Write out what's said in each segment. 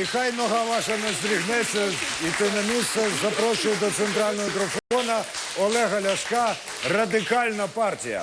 І хай нога ваша не здригнеться, іти на місце. Запрошую до центрального мікрофона Олега Ляшка, Радикальна партія.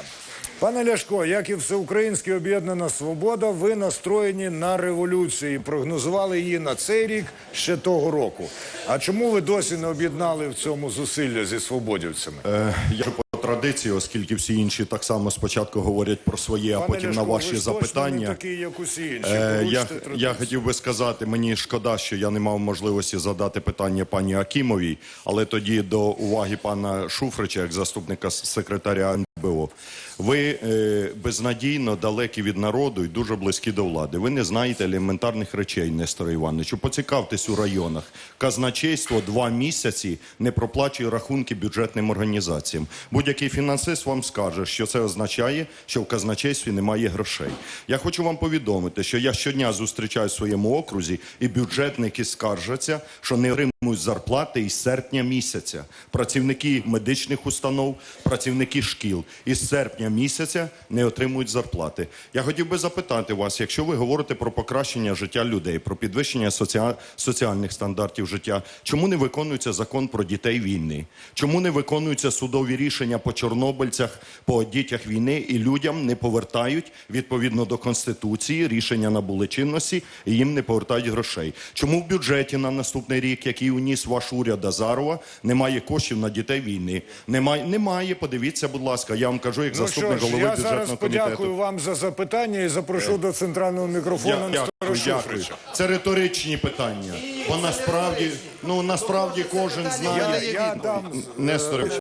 Пане Ляшко, як і Всеукраїнське об'єднана свобода, ви настроєні на революцію і прогнозували її на цей рік ще того року. А чому ви досі не об'єднали в цьому зусилля зі свободівцями? Е, Я традиції, оскільки всі інші так само спочатку говорять про своє, а Пане потім Ляшко, на ваші ви ж точно запитання. не такий, як усі інші. Е, Поруште Я, традицію. я хотів би сказати, мені шкода, що я не мав можливості задати питання пані Акімовій, але тоді до уваги пана Шуфрича, як заступника с- секретаря НБО. Ви е, безнадійно далекі від народу і дуже близькі до влади. Ви не знаєте елементарних речей, Несторе Івановичу. Поцікавтесь у районах. Казначейство два місяці не проплачує рахунки бюджетним організаціям. Будь-який фінансист вам скаже, що це означає, що в казначействі немає грошей. Я хочу вам повідомити, що я щодня зустрічаю в своєму окрузі, і бюджетники скаржаться, що не отримують зарплати із серпня місяця. Працівники медичних установ, працівники шкіл із серпня місяця не отримують зарплати. Я хотів би запитати вас, якщо ви говорите про покращення життя людей, про підвищення соціа- соціальних стандартів життя, чому не виконується закон про дітей війни? Чому не виконуються судові рішення по чорнобильцях, по дітях війни і людям не повертають відповідно до конституції рішення набули чинності і їм не повертають грошей? Чому в бюджеті на наступний рік, який уніс ваш уряд Азарова, немає коштів на дітей війни? Немає, немає. Подивіться, будь ласка, я вам кажу, як Ну заступник що ж, голови я бюджетного зараз комітету. подякую вам за запитання і запрошу до центрального мікрофону Я, Нестора дякую, дякую. Це риторичні питання. Бо насправді, ну насправді кожен знає. я дам Несторович,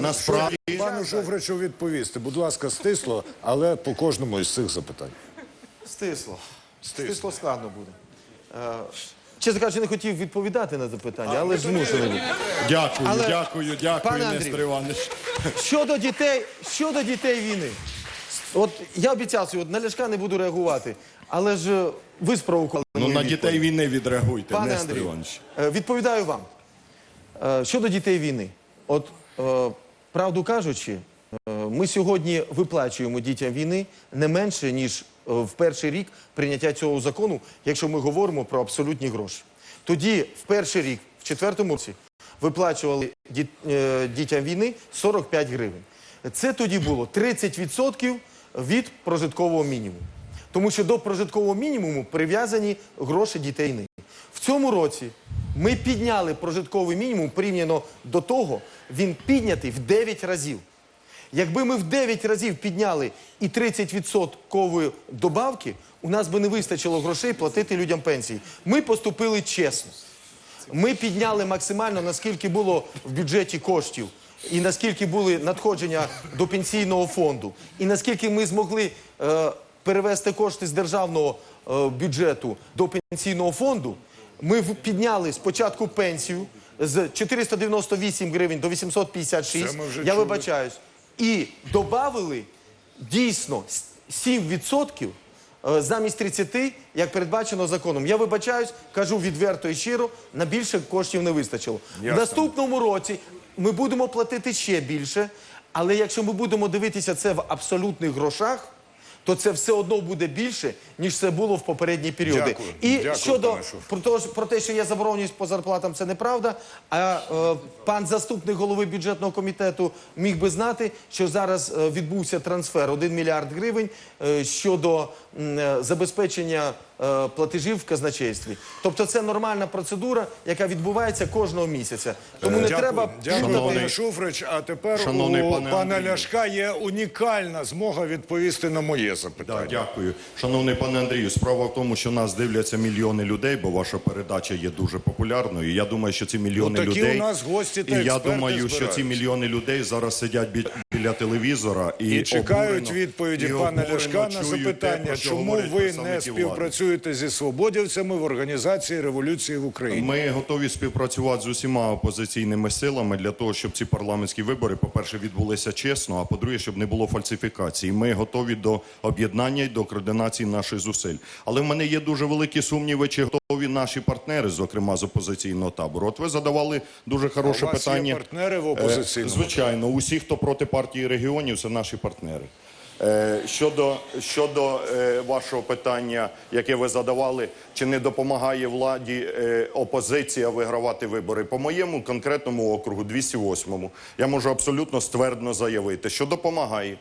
насправді пану Шуфричу відповісти. Будь ласка, стисло, але по кожному із цих запитань. Стисло. Стисло складно буде. Чесно кажучи, не хотів відповідати на запитання, але ж змушений. дякую, Але, дякую, дякую, пане Андрію, Нестор Іванович. Щодо дітей, щодо дітей війни. От я обіцяв, от на Ляшка не буду реагувати, але ж е, ви спровокували. Ну мою на відповідь. дітей війни відреагуйте, Пане Нестор Андрію, Іванович. е, відповідаю вам. Е, Щодо дітей війни. От, е, правду кажучи, е, ми сьогодні виплачуємо дітям війни не менше, ніж в перший рік прийняття цього закону, якщо ми говоримо про абсолютні гроші. Тоді, в перший рік, в четвертому році, виплачували діт- е, дітям війни 45 гривень. Це тоді було 30% від прожиткового мінімуму. Тому що до прожиткового мінімуму прив'язані гроші дітей війни. В цьому році ми підняли прожитковий мінімум порівняно до того, він піднятий в 9 разів. Якби ми в 9 разів підняли і 30% добавки, у нас би не вистачило грошей платити людям пенсії. Ми поступили чесно. Ми підняли максимально, наскільки було в бюджеті коштів, і наскільки були надходження до пенсійного фонду, і наскільки ми змогли е, перевести кошти з державного е, бюджету до пенсійного фонду. Ми підняли спочатку пенсію з 498 гривень до 856. Це Я чули. вибачаюсь. І додали дійсно с- 7% е, замість 30, як передбачено законом. Я вибачаюсь, кажу відверто і щиро, на більше коштів не вистачило. В наступному році ми будемо платити ще більше, але якщо ми будемо дивитися це в абсолютних грошах, то це все одно буде більше, ніж це було в попередні періоди. Дякую. І Дякую, щодо про те, що- про те, що є забороненість по зарплатам, це неправда. А е, пан заступник голови бюджетного комітету міг би знати, що зараз е, відбувся трансфер 1 мільярд гривень е, щодо е, забезпечення е, платежів в казначействі. Тобто це нормальна процедура, яка відбувається кожного місяця. Тому не Дякую. треба Дякую, Шановний- Шуфрич. А тепер Шановний у пане пана Андрію. Ляшка є унікальна змога відповісти на моє запитання. дякую. Шановний пане Андрію, справа в тому, що нас дивляться мільйони людей, бо ваша передача є дуже популярною. І Я думаю, що ці мільйони Ну, такі людей. у нас гості та і я експерти думаю, що ці збираються. мільйони людей зараз сидять бі- біля телевізора і, І чекають обурено- відповіді і пана Ляшка на запитання, чому ви не представники влади. співпрацюєте зі свободівцями в організації революції в Україні. Ми готові співпрацювати з усіма опозиційними силами для того, щоб ці парламентські вибори, по-перше, відбулися чесно, а по-друге, щоб не було фальсифікацій. Ми готові до об'єднання і до координації наших зусиль. Але в мене є дуже великі сумніви, чи готові наші партнери, зокрема з опозиційного табору. От ви задавали дуже хороше вас є питання. партнери в Е, опозиційному Звичайно, усі, хто проти партії регіонів, це наші партнери. Е, Щодо, щодо е, вашого питання, яке ви задавали, чи не допомагає владі е, опозиція вигравати вибори? По моєму конкретному округу, 208-му, я можу абсолютно ствердно заявити, що допомагає.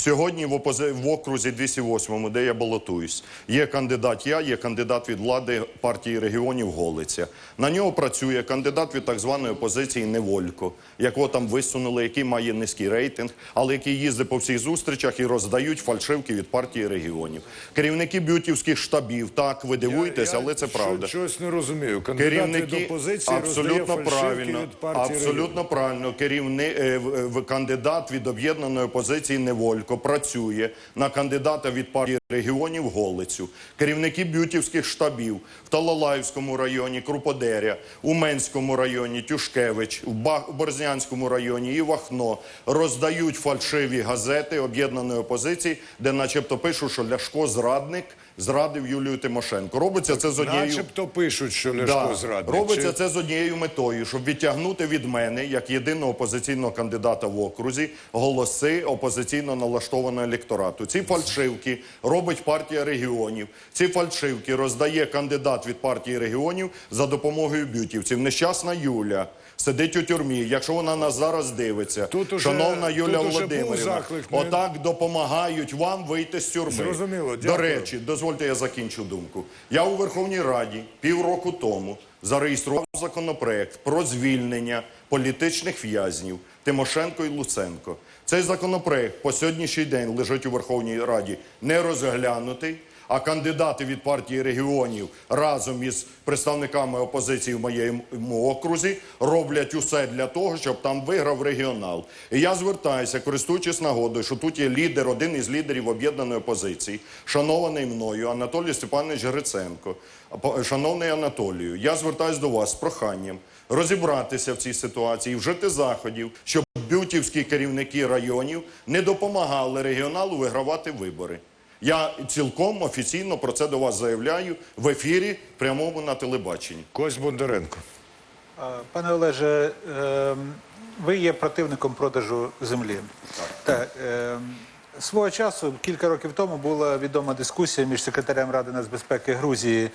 Сьогодні в, опози... в окрузі 208, де я балотуюсь, є кандидат я, є кандидат від влади партії регіонів Голиця. На нього працює кандидат від так званої опозиції Неволько, якого там висунули, який має низький рейтинг, але який їздить по всіх зустрічах і роздають фальшивки від партії регіонів. Керівники бютівських штабів, так, ви дивуєтесь, але це правда. Щось не розумію. Кандидат від Керівники опозиції абсолютно правильно, від абсолютно правильно. Керівни, е, в- кандидат від об'єднаної опозиції Неволько працює на кандидата від партії регіонів Голицю. Керівники бютівських штабів в Талалаївському районі, Круподеря, у Менському районі, Тюшкевич, в Борзнянському районі і Вахно роздають фальшиві газети об'єднаної опозиції, де начебто пишуть, що Ляшко зрадник зрадив Юлію Тимошенко. Робиться це з однією Начебто пишуть, що Ляшко Да. зрадник. Робиться Чи- це з однією метою, щоб відтягнути від мене, як єдиного опозиційного кандидата в окрузі, голоси опозиційно налаштованого електорату. Ці фальшивки робить партія регіонів. Ці фальшивки роздає кандидат від партії регіонів за допомогою бютівців. Нещасна Юля. Сидить у тюрмі. Якщо вона нас зараз дивиться, Тут уже- шановна Юля тут Володимирівна, заклик, отак допомагають вам вийти з тюрми. Зрозуміло, До речі, дозвольте я закінчу думку. Я у Верховній Раді півроку тому зареєстрував законопроект про звільнення політичних в'язнів Тимошенко і Луценко. Цей законопроект по сьогоднішній день лежить у Верховній Раді не розглянутий. А кандидати від партії регіонів разом із представниками опозиції в моєму окрузі роблять усе для того, щоб там виграв регіонал. І я звертаюся, користуючись нагодою, що тут є лідер, один із лідерів об'єднаної опозиції, шанований мною Анатолій Степанович Гриценко. Шановний Анатолію, я звертаюся до вас з проханням розібратися в цій ситуації, вжити заходів, щоб бютівські керівники районів не допомагали регіоналу вигравати вибори. Я цілком офіційно про це до вас заявляю в ефірі прямому на телебаченні. Кость Бондаренко. Пане Олеже, ем, ви є противником продажу землі. Так. ем, Свого часу, кілька років тому, була відома дискусія між секретарем Ради нацбезпеки Грузії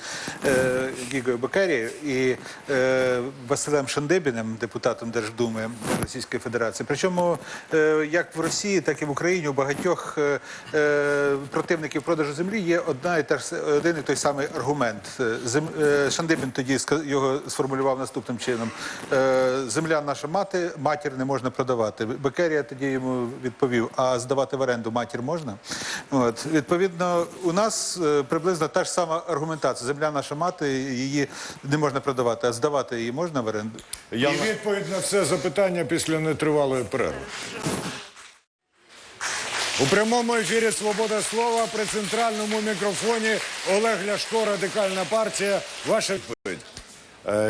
е, Гігою Бекері і е, Василем Шандибіним, депутатом Держдуми Російської Федерації. Причому е, як в Росії, так і в Україні у багатьох е, е, противників продажу землі є одна і та ж один і той самий аргумент. Е, Зем, е, Шандибін тоді його сформулював наступним чином: е, земля наша мати, матір не можна продавати. Бекерія тоді йому відповів: а здавати в оренду матір можна? От відповідно, у нас е, приблизно та ж сама аргументація. Земля наша мати, її не можна продавати, а здавати її можна в оренду. Я І відповідь на це запитання після нетривалої перерви. У прямому ефірі Свобода слова при центральному мікрофоні Олег Ляшко, Радикальна партія. Ваша відповідь. Е,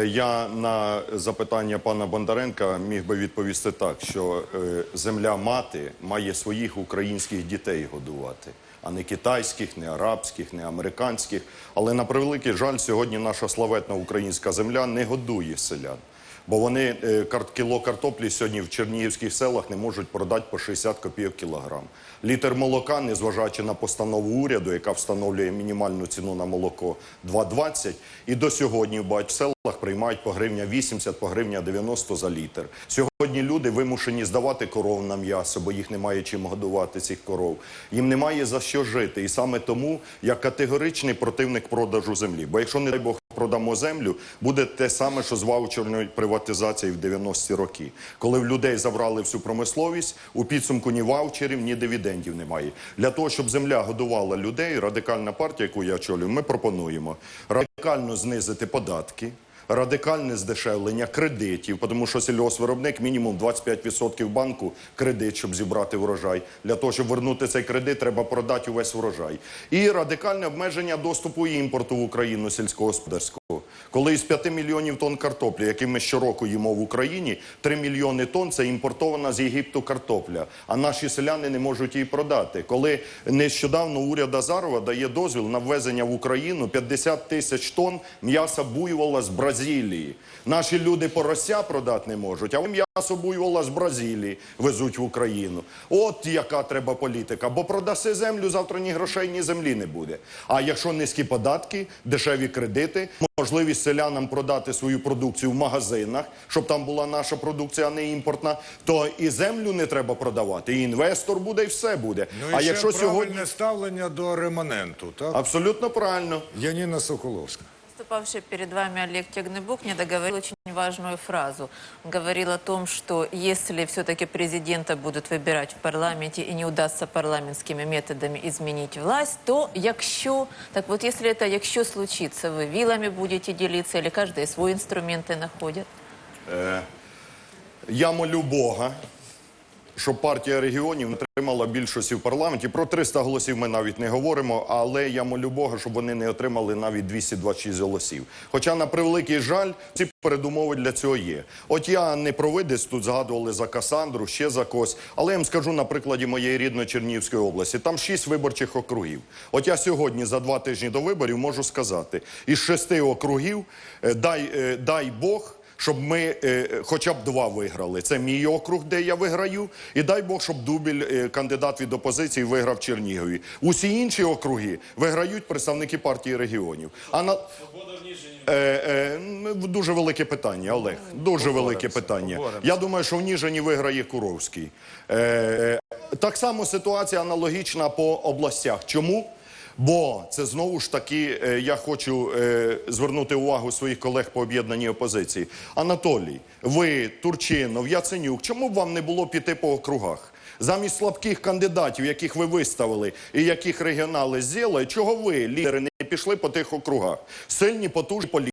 Я на запитання пана Бондаренка міг би відповісти так, що е, земля мати має своїх українських дітей годувати, а не китайських, не арабських, не американських. Але на превеликий жаль, сьогодні наша славетна українська земля не годує селян. Бо вони е, кіло картоплі сьогодні в чернігівських селах не можуть продати по 60 копійок кілограм. Літр молока, незважаючи на постанову уряду, яка встановлює мінімальну ціну на молоко 2,20, і до сьогодні в багатьох селах приймають по гривня 80, по гривня 90 за літр. Сьогодні люди вимушені здавати коров на м'ясо, бо їх немає чим годувати цих коров. Їм немає за що жити. І саме тому я категоричний противник продажу землі. Бо якщо не дай Бог продамо землю, буде те саме, що з ваучерною приватизацією в 90-ті роки. Коли в людей забрали всю промисловість, у підсумку ні ваучерів, ні дивідендів немає. Для того, щоб земля годувала людей, радикальна партія, яку я очолюю, ми пропонуємо радикально знизити податки. Радикальне здешевлення кредитів, тому що сільгоспвиробник мінімум 25% банку кредит, щоб зібрати врожай. Для того, щоб вернути цей кредит, треба продати увесь врожай. І радикальне обмеження доступу і імпорту в Україну сільськогосподарського. Коли із 5 мільйонів тонн картоплі, які ми щороку їмо в Україні, 3 мільйони тонн це імпортована з Єгипту картопля, а наші селяни не можуть її продати. Коли нещодавно уряд Азарова дає дозвіл на ввезення в Україну 50 тисяч тонн м'яса буйвола з Бразилії. Бразилії. Наші люди порося продати не можуть, а м'ясо буйвола з Бразилії везуть в Україну. От яка треба політика. Бо продаси землю, завтра ні грошей, ні землі не буде. А якщо низькі податки, дешеві кредити, можливість селянам продати свою продукцію в магазинах, щоб там була наша продукція, а не імпортна, то і землю не треба продавати, і інвестор буде, і все буде. Ну і а ще якщо правильне сьогодні ставлення до реманенту, так? абсолютно правильно. Яніна Соколовська Выступавший перед вами Олег Тягнебок не договорил очень важную фразу. Он говорил о том, что если все-таки президента будут выбирать в парламенте и не удастся парламентскими методами изменить власть, то якщо, так вот если это якщо случится, вы вилами будете делиться или каждый свой инструменты находит? Я молю Бога, щоб партія регіонів не отримала більшості в парламенті. Про 300 голосів ми навіть не говоримо, але я молю Бога, щоб вони не отримали навіть 226 голосів. Хоча, на превеликий жаль, ці передумови для цього є. От я не провидець, тут згадували за Касандру, ще за когось, але я вам скажу на прикладі моєї рідної Чернігівської області. Там шість виборчих округів. От я сьогодні за два тижні до виборів можу сказати, із шести округів е, дай, е, дай Бог щоб ми е, хоча б два виграли. Це мій округ, де я виграю, і дай Бог, щоб Дубіль, е, кандидат від опозиції, виграв в Чернігові. Усі інші округи виграють представники партії регіонів. А на е, е, дуже велике питання, Олег. Дуже велике питання. Я думаю, що в Ніжині виграє Куровський. Е, е, так само ситуація аналогічна по областях. Чому? Бо це знову ж таки е, я хочу е, звернути увагу своїх колег по об'єднаній опозиції. Анатолій, ви, Турчинов, Яценюк, чому б вам не було піти по округах? Замість слабких кандидатів, яких ви виставили і яких регіонали з'їли, чого ви, лідери, не пішли по тих округах? Сильні, потужні політики.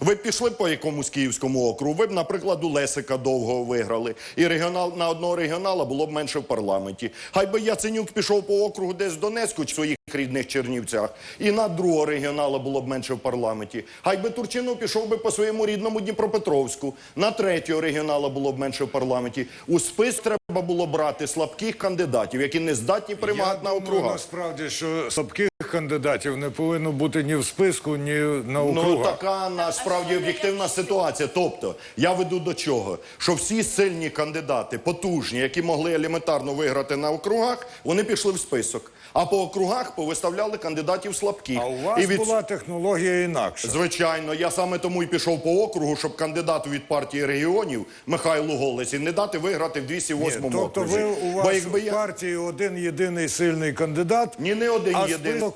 Ви б пішли по якомусь київському округу, ви б, наприклад, у Лесика довго виграли. І регіонал на одного регіонала було б менше в парламенті. Хай би Яценюк пішов по округу десь в Донецьку чи в своїх рідних Чернівцях, і на другого регіонала було б менше в парламенті. Хай би Турчинов пішов би по своєму рідному Дніпропетровську, на третього регіонала було б менше в парламенті. У спис треба було брати слабких кандидатів, які не здатні перемагати на Я думаю, насправді, що слабких кандидатів не повинно бути ні в списку, ні на Ну округах. Така насправді об'єктивна ситуація. Тобто я веду до чого, що всі сильні кандидати, потужні, які могли елементарно виграти на округах, вони пішли в список. А по округах повиставляли кандидатів слабких. А у вас І від- була технологія інакша. Звичайно, я саме тому і пішов по округу, щоб кандидату від партії регіонів Михайлу Голесі не дати виграти в 208 Ні, тобто окрузі. ви у Бо вас якби в я партії один єдиний сильний кандидат, ні не один а єдиний, список,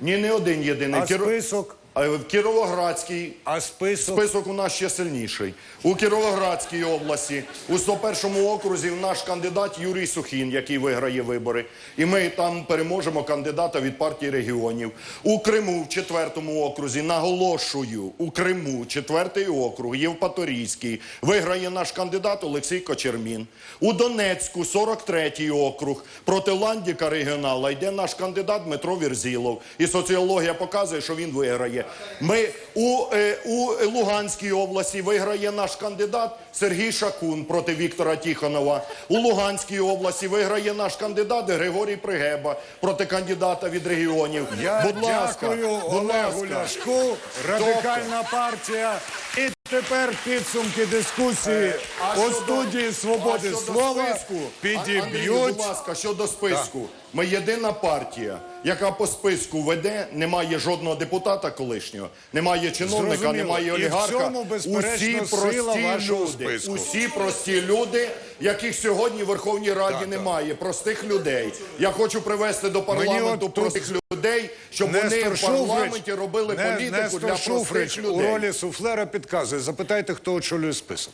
ні не один єдиний а список, А в Кіровоградській а список. Список у нас ще сильніший. У Кіровоградській області, у 101 окрузі наш кандидат Юрій Сухін, який виграє вибори. І ми там переможемо кандидата від партії регіонів. У Криму в 4 окрузі, наголошую, у Криму, 4 округ, Євпаторійський, виграє наш кандидат Олексій Кочермін. У Донецьку, 43 округ, проти Ландіка регіонала йде наш кандидат Дмитро Вірзілов. І соціологія показує, що він виграє. Ми у, е, у Луганській області виграє наш кандидат Сергій Шакун проти Віктора Тіхонова. У Луганській області виграє наш кандидат Григорій Пригеба проти кандидата від регіонів. Я будь ласка, дякую будь Олегу ласка. Ляшку, радикальна партія. І тепер підсумки дискусії Е, А у щодо- студії свободи а слова списку, підіб'ють. Будь ласка, щодо списку. Ми єдина партія, яка по списку веде, немає жодного депутата колишнього, немає чиновника, Зрозуміло. немає І в олігарха. цьому, безперечно, усі сила прості вашого люди, списку. усі прості люди, яких сьогодні в Верховній Раді немає, простих людей. Я хочу привести до парламенту от тут простих людей, щоб вони Нестор в парламенті Шуфрич- робили Не- політику Нестор для простих Шуфрич у людей. ролі суфлера підказує. Запитайте, хто очолює список.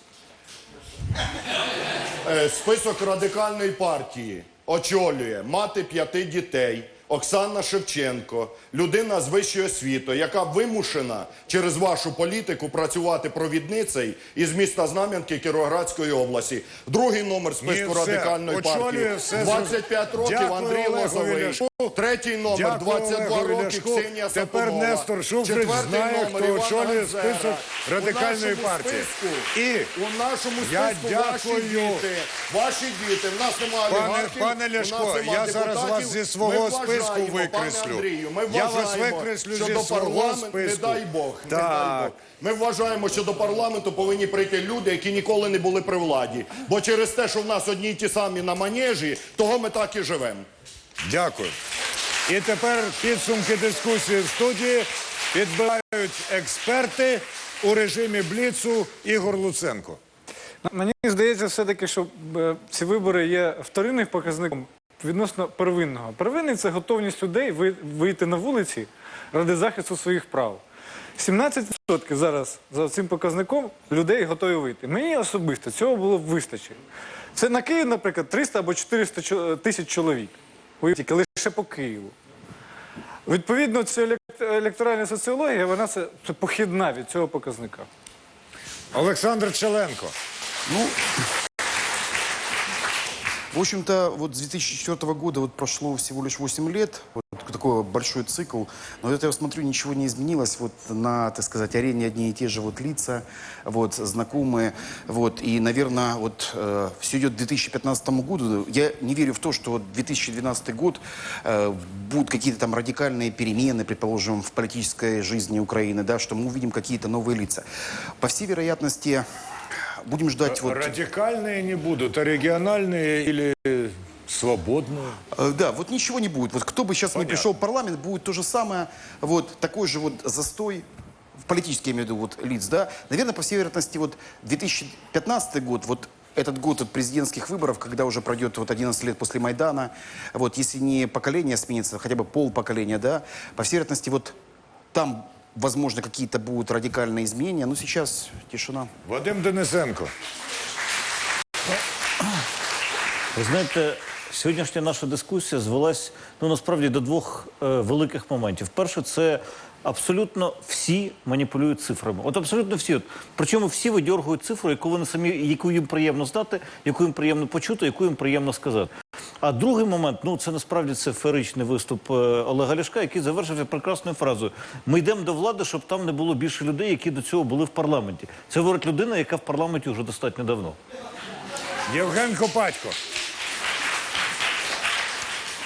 Е, Список радикальної партії очолює мати п'яти дітей. Оксана Шевченко, людина з вищою освітою, яка вимушена через вашу політику працювати провідницею із міста Знам'янки Кіровоградської області. Другий номер списку Ні, все. радикальної Очолює партії все. 25 років Дякую Андрій Лозовий. Третій номер, Дякую, 22 Олегу роки, Ляшку. Ксенія Тепер Сапунова. Нестор Шуфрич Четвертий знає, номер, хто очолює список Радикальної У нашому партії. списку- І у нашому я списку ваші діти, ваші діти. В нас немає Пане, олігархів, пане у Ляшко, нас немає я зараз депутатів. вас зі Ми свого списку вважаємо, пане викреслю. Андрію, ми Я вас вважаємо, викреслю що зі до свого парламенту, не дай Бог, не дай Так. Бог. Ми вважаємо, що до парламенту повинні прийти люди, які ніколи не були при владі. Бо через те, що в нас одні й ті самі на манежі, того ми так і живемо. Дякую. І тепер підсумки дискусії в студії підбирають експерти у режимі Бліцу Ігор Луценко. Мені здається, все-таки, що е, ці вибори є вторинним показником відносно первинного. Первинний це готовність людей вийти на вулиці ради захисту своїх прав. 17% зараз за цим показником людей готові вийти. Мені особисто цього було б вистачить. Це на Київ, наприклад, 300 або 400 тисяч чоловік. Тільки лише по Києву. Відповідно, ця електоральна соціологія, вона це, це похідна від цього показника. Олександр Челенко. В общем-то, вот с 2004 года вот прошло всего лишь 8 лет, такой большой цикл, но это я смотрю, ничего не изменилось, вот на, так сказать, арене одни и те же вот лица, вот, знакомые, вот, и, наверное, вот э, все идет к 2015 году, я не верю в то, что вот 2012 год э, будут какие-то там радикальные перемены, предположим, в политической жизни Украины, да, что мы увидим какие-то новые лица. По всей вероятности, будем ждать вот... Радикальные не будут, а региональные или свободные. Э, Да, вот ничего не будет. Вот кто бы сейчас не пришел в парламент, будет то же самое, вот такой же вот застой, в политический, я имею в виду, вот лиц, да. Наверное, по всей вероятности, вот 2015 год, вот этот год от президентских выборов, когда уже пройдет вот 11 лет после Майдана, вот если не поколение сменится, хотя бы пол поколения, да, по всей вероятности, вот там, возможно, какие-то будут радикальные изменения, но сейчас тишина. Вадим Денисенко. Ви знаєте, сьогоднішня наша дискусія звелась ну насправді до двох е, великих моментів. Перше, це абсолютно всі маніпулюють цифрами. От абсолютно всі. От, причому всі видьоргують цифру, яку вони самі, яку їм приємно знати, яку їм приємно почути, яку їм приємно сказати. А другий момент, ну це насправді це феєричний виступ е, Олега Ляшка, який завершився прекрасною фразою: Ми йдемо до влади, щоб там не було більше людей, які до цього були в парламенті. Це говорить людина, яка в парламенті вже достатньо давно. Євген Копатько.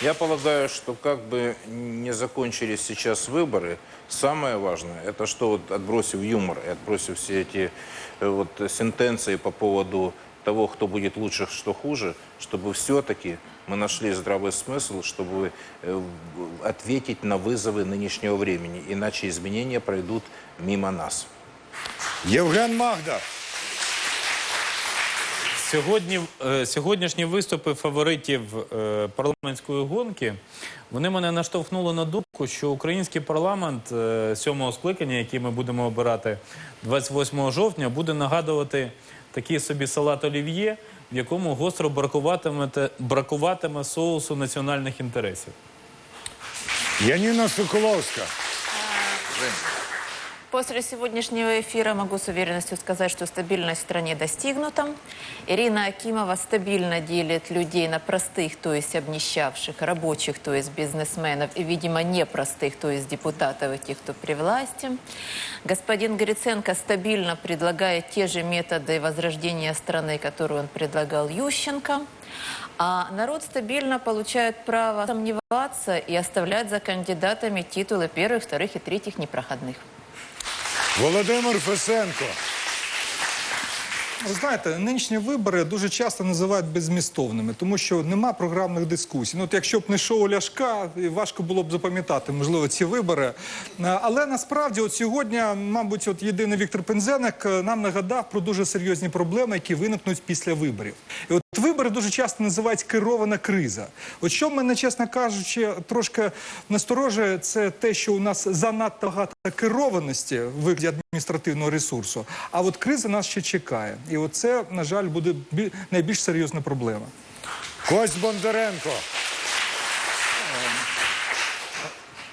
Я полагаю, что как бы не закончились сейчас выборы, самое важное, это что вот отбросив юмор и отбросив все эти э, вот сентенции по поводу того, кто будет лучше, что хуже, чтобы все-таки мы нашли здравый смысл, чтобы э, ответить на вызовы нынешнего времени, иначе изменения пройдут мимо нас. Євген Магда. Сьогодні, е, сьогоднішні виступи фаворитів е, парламентської гонки вони мене наштовхнули на думку, що український парламент е, сьомого скликання, який ми будемо обирати 28 жовтня, буде нагадувати такий собі салат олів'є, в якому гостро бракуватиме, бракуватиме соусу національних інтересів. Яніна Соколовська. После сегодняшнего эфира могу с уверенностью сказать, что стабильность в стране достигнута. Ирина Акимова стабильно делит людей на простых, то есть обнищавших, рабочих, то есть бизнесменов, и, видимо, непростых, то есть депутатов и тех, кто при власти. Господин Гриценко стабильно предлагает те же методы возрождения страны, которые он предлагал Ющенко. А народ стабильно получает право сомневаться и оставлять за кандидатами титулы первых, вторых и третьих непроходных. Володимир Фесенко. Ви знаєте, нинішні вибори дуже часто називають беззмістовними, тому що нема програмних дискусій. Ну, от якщо б не шоу Ляшка, важко було б запам'ятати, можливо, ці вибори. Але насправді, от сьогодні, мабуть, от єдиний Віктор Пензеник е, нам нагадав про дуже серйозні проблеми, які виникнуть після виборів. І от вибори дуже часто називають керована криза. От що мене, чесно кажучи, трошки насторожує, це те, що у нас занадто багато керованості в вигляді адміністративного ресурсу. А от криза нас ще чекає. І от це, на жаль, буде бі- найбільш серйозна проблема. Кость Бондаренко.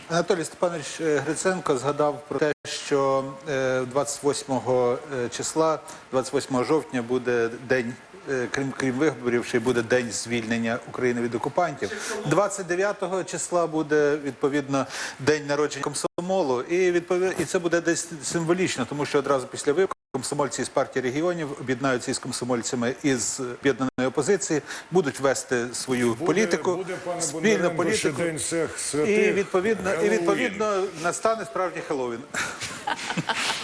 Анатолій Степанович е, Гриценко згадав про те, що е, 28 е, числа, 28 жовтня буде день е, крім, крім виборів, ще й буде день звільнення України від окупантів. 29 числа буде відповідно день народження комсомолу, і відпові... і це буде десь символічно, тому що одразу після виборів комсомольці з партії регіонів об'єднаються із комсомольцями із об'єднаної опозиції, будуть вести свою політику, буде, пане спільну політику. День всіх І святих. відповідно, і відповідно настане справжній Хеллоуін.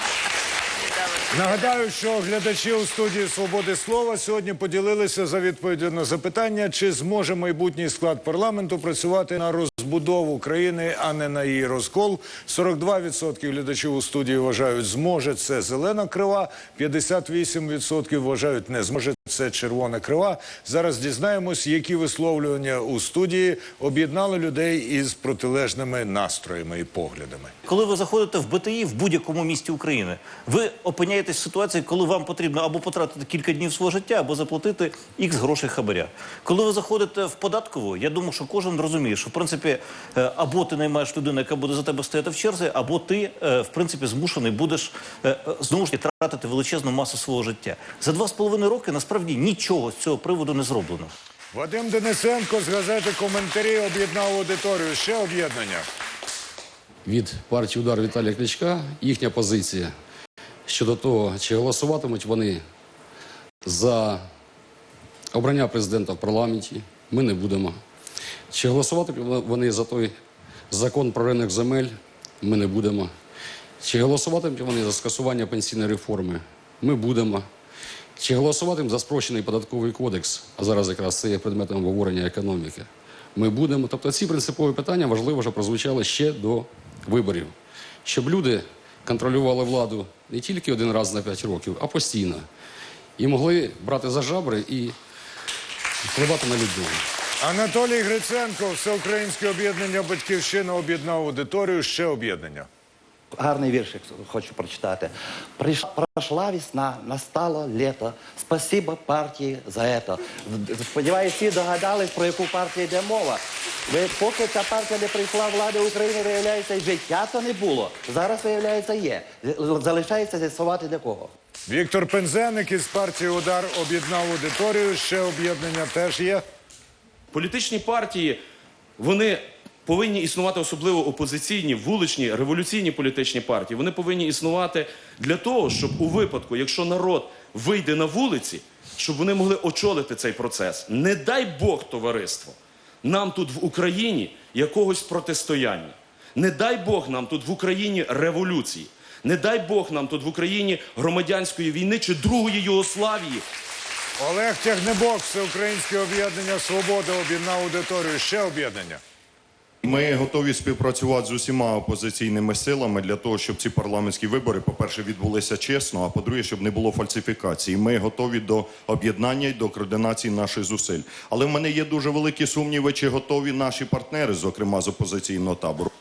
Нагадаю, що глядачі у студії Свободи Слова сьогодні поділилися за відповіддю на запитання, чи зможе майбутній склад парламенту працювати на розбудову країни, а не на її розкол. 42% глядачів у студії вважають, зможе. Це зелена крива, 58% вважають, не зможе це червона крива. Зараз дізнаємось, які висловлювання у студії об'єднали людей із протилежними настроями і поглядами. Коли ви заходите в БТІ в будь-якому місті України, ви опиняєтесь в ситуації, коли вам потрібно або потратити кілька днів свого життя, або заплатити ікс грошей хабаря. Коли ви заходите в податкову, я думаю, що кожен розуміє, що в принципі е, або ти наймаєш людину, яка буде за тебе стояти в черзі, або ти е, в принципі змушений будеш е, знову ж таки тратити величезну масу свого життя. За два з половиною роки насправді нічого з цього приводу не зроблено. Вадим Денисенко з газети Коментарі об'єднав аудиторію. Ще об'єднання. від партії удар Віталія Кличка їхня позиція щодо того, чи голосуватимуть вони за обрання президента в парламенті, ми не будемо. Чи голосуватимуть вони за той закон про ринок земель, ми не будемо. Чи голосуватимуть вони за скасування пенсійної реформи, ми будемо. Чи голосуватимуть за спрощений податковий кодекс, а зараз якраз це є предметом обговорення економіки, ми будемо. Тобто ці принципові питання важливо, що прозвучали ще до виборів, щоб люди контролювали владу не тільки один раз на п'ять років, а постійно. І могли брати за жабри і впливати на людей. Анатолій Гриценко, Всеукраїнське об'єднання Батьківщина об'єднав аудиторію. Ще об'єднання. Гарний віршик хочу прочитати. Прийшла, пройшла весна, настало літо. Спасибо партії за це. Сподіваюся, всі догадались, про яку партію йде мова. Ви, поки ця партія не прийшла влади України, виявляється, життя то не було. Зараз, виявляється, є. Залишається з'ясувати для кого. Віктор Пензеник із партії Удар об'єднав аудиторію. Ще об'єднання теж є. Політичні партії вони повинні існувати особливо опозиційні, вуличні, революційні політичні партії. Вони повинні існувати для того, щоб у випадку, якщо народ вийде на вулиці, щоб вони могли очолити цей процес. Не дай Бог, товариство, нам тут в Україні якогось протистояння. Не дай Бог нам тут в Україні революції. Не дай Бог нам тут в Україні громадянської війни чи другої Югославії. Олег Тягнебок, Всеукраїнське об'єднання Свобода об'єднав аудиторію. Ще об'єднання. Ми готові співпрацювати з усіма опозиційними силами для того, щоб ці парламентські вибори, по-перше, відбулися чесно, а по-друге, щоб не було фальсифікацій. Ми готові до об'єднання і до координації наших зусиль. Але в мене є дуже великі сумніви, чи готові наші партнери, зокрема з опозиційного табору.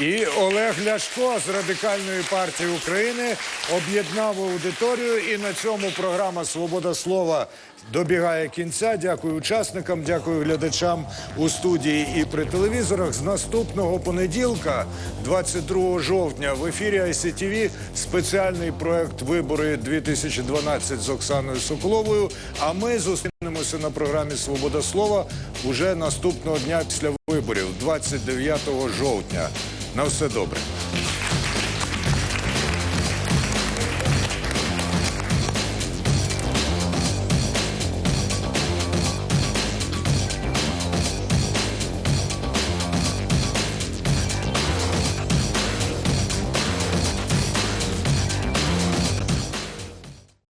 І Олег Ляшко з радикальної партії України об'єднав аудиторію. І на цьому програма Свобода слова добігає кінця. Дякую учасникам, дякую глядачам у студії і при телевізорах. З наступного понеділка, 22 жовтня, в ефірі ICTV спеціальний проект Вибори 2012 з Оксаною Соколовою. А ми зустрінемося на програмі Свобода слова уже наступного дня після виборів, 29 жовтня. На все добре.